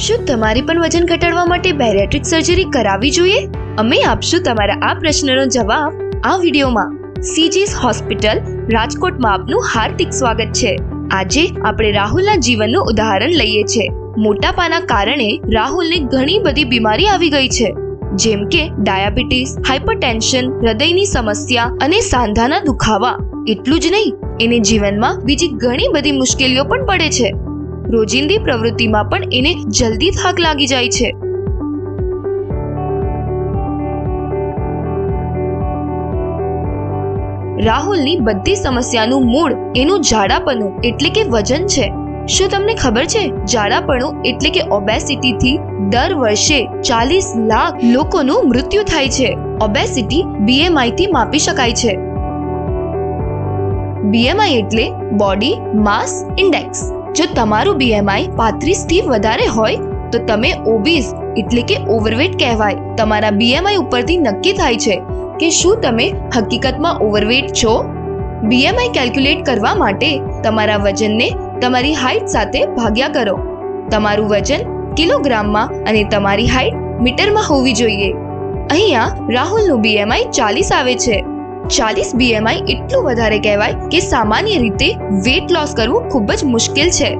શું તમારે પણ વજન ઘટાડવા માટે બેરિયાટ્રિક સર્જરી કરાવવી જોઈએ? અમે આપશું તમારા આ પ્રશ્નનો જવાબ આ વિડીયોમાં. સીજીસ હોસ્પિટલ, રાજકોટમાં આપનું હાર્દિક સ્વાગત છે. આજે આપણે રાહુલના જીવનનું ઉદાહરણ લઈએ છીએ. મોટાપાના કારણે રાહુલને ઘણી બધી બીમારી આવી ગઈ છે. જેમ કે ડાયાબિટીસ હાઇપરટેન્શન હૃદયની સમસ્યા અને સાંધાના દુખાવા. એટલું જ નહીં, એને જીવનમાં બીજી ઘણી બધી મુશ્કેલીઓ પણ પડે છે. રોજિંદી પ્રવૃત્તિમાં પણ એને જલ્દી થાક લાગી જાય છે. રાહુલની બધી સમસ્યાનું મૂળ એનું જાડાપણું એટલે કે વજન છે. શું તમને ખબર છે? જાડાપણું એટલે કે ઓબેસિટી થી દર વર્ષે ચાલીસ લાખ લોકોનું મૃત્યુ થાય છે. ઓબેસિટી બીએમઆઈ થી માપી શકાય છે. બીએમઆઈ એટલે બોડી માસ ઇન્ડેક્સ જો તમારું બીએમઆઈ પાંત્રીસથી વધારે હોય, તો તમે ઓબીસ એટલે કે ઓવરવેટ કહેવાય. તમારા બીએમઆઈ ઉપરથી નક્કી થાય છે કે શું તમે હકીકતમાં ઓવરવેટ છો? બીએમઆઈ કેલ્ક્યુલેટ કરવા માટે તમારા વજનને તમારી હાઈટ સાથે ભાગ્યા કરો. તમારું વજન કિલોગ્રામમાં અને તમારી હાઈટ મીટરમાં હોવી જોઈએ. અહીંયા રાહુલનું બીએમઆઈ ચાલીસ આવે છે. ચાલીસ બીએમઆઈ એટલું વધારે કહેવાય કે સામાન્ય રીતે વેટ લોસ કરવું ખૂબ જ મુશ્કેલ છે.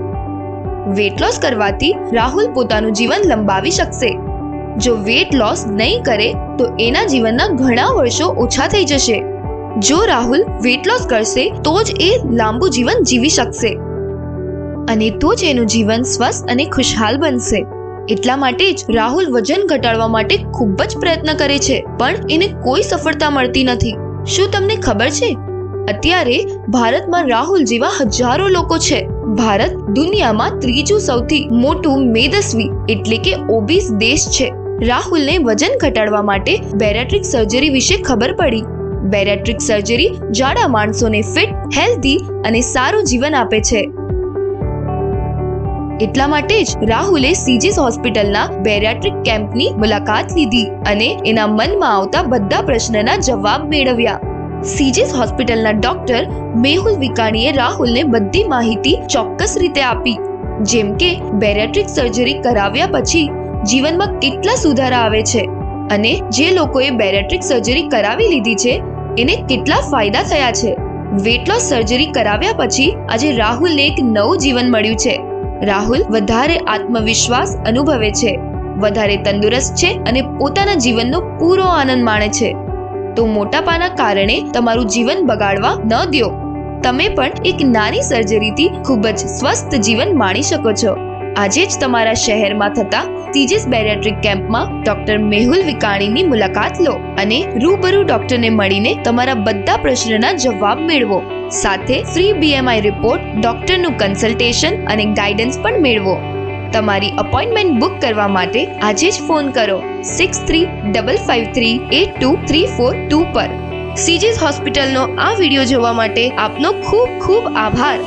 વેટ લોસ કરવાથી રાહુલ પોતાનું જીવન લંબાવી શકશે. જો વેટ લોસ નહીં કરે, તો એના જીવનના ઘણા વર્ષો ઓછા થઈ જશે. જો રાહુલ વેટ લોસ કરશે, તો જ એ લાંબુ જીવન જીવી શકશે. અને તો જ એનું જીવન સ્વસ્થ અને ખુશહાલ બનશે. એટલા માટે જ રાહુલ વજન ઘટાડવા માટે ખૂબ જ પ્રયત્ન કરે છે, પણ એને કોઈ સફળતા મળતી નથી. શું તમને ખબર છે? અત્યારે ભારતમાં રાહુલ જેવા હજારો લોકો છે. ભારત દુનિયામાં ત્રીજું સૌથી મોટું મેદસ્વી એટલે કે ઓબીસ દેશ છે. રાહુલને વજન ઘટાડવા માટે બેરેટ્રિક સર્જરી વિશે ખબર પડી. બેરેટ્રિક સર્જરી જાડા માણસોને ફિટ હેલ્ધી અને સારું જીવન આપે છે. એટલા માટે જ રાહુલે સીજીસ હોસ્પિટલના બેરિયાટ્રિક કેમ્પની મુલાકાત લીધી અને એના મનમાં આવતા બધા પ્રશ્નના જવાબ મેળવ્યા. સીજીસ હોસ્પિટલના ડોક્ટર મેહુલ વિકાણીએ રાહુલને બધી માહિતી ચોક્કસ રીતે આપી. જેમ કે, બેરિયાટ્રિક સર્જરી કરાવ્યા પછી જીવનમાં કેટલા સુધારા આવે છે અને જે લોકોએ બેરિયાટ્રિક સર્જરી કરાવી લીધી છે, એને કેટલા ફાયદા થયા છે. વેટ લોસ સર્જરી કરાવ્યા પછી આજે રાહુલને એક નવું જીવન મળ્યું છે. રાહુલ વધારે આત્મવિશ્વાસ અનુભવે છે. વધારે તંદુરસ્ત છે અને પોતાના જીવનનો પૂરો આનંદ માણે છે. તો મોટાપાના કારણે તમારું જીવન બગાડવા ન દો તમે પણ એક નાની સર્જરીથી ખૂબ જ સ્વસ્થ જીવન માણી શકો છો. આજે જ તમારા શહેરમાં થતા સીજીસ બેરિયાટ્રિક કેમ્પમાં ડોક્ટર મેહુલ વિકાણીની મુલાકાત લો અને રૂબરૂ ડોક્ટરને મળીને તમારા બધા પ્રશ્નના જવાબ મેળવો. સાથે ફ્રી બીએમઆઈ રિપોર્ટ ડોક્ટરનું કન્સલ્ટેશન અને ગાઈડન્સ પણ મેળવો. તમારી અપોઇન્ટમેન્ટ બુક કરવા માટે આજે જ ફોન કરો six three double five three eight two three four two પર. સીજીસ હોસ્પિટલનો આ વીડિયો જોવા માટે આપનો ખૂબ ખૂબ આભાર.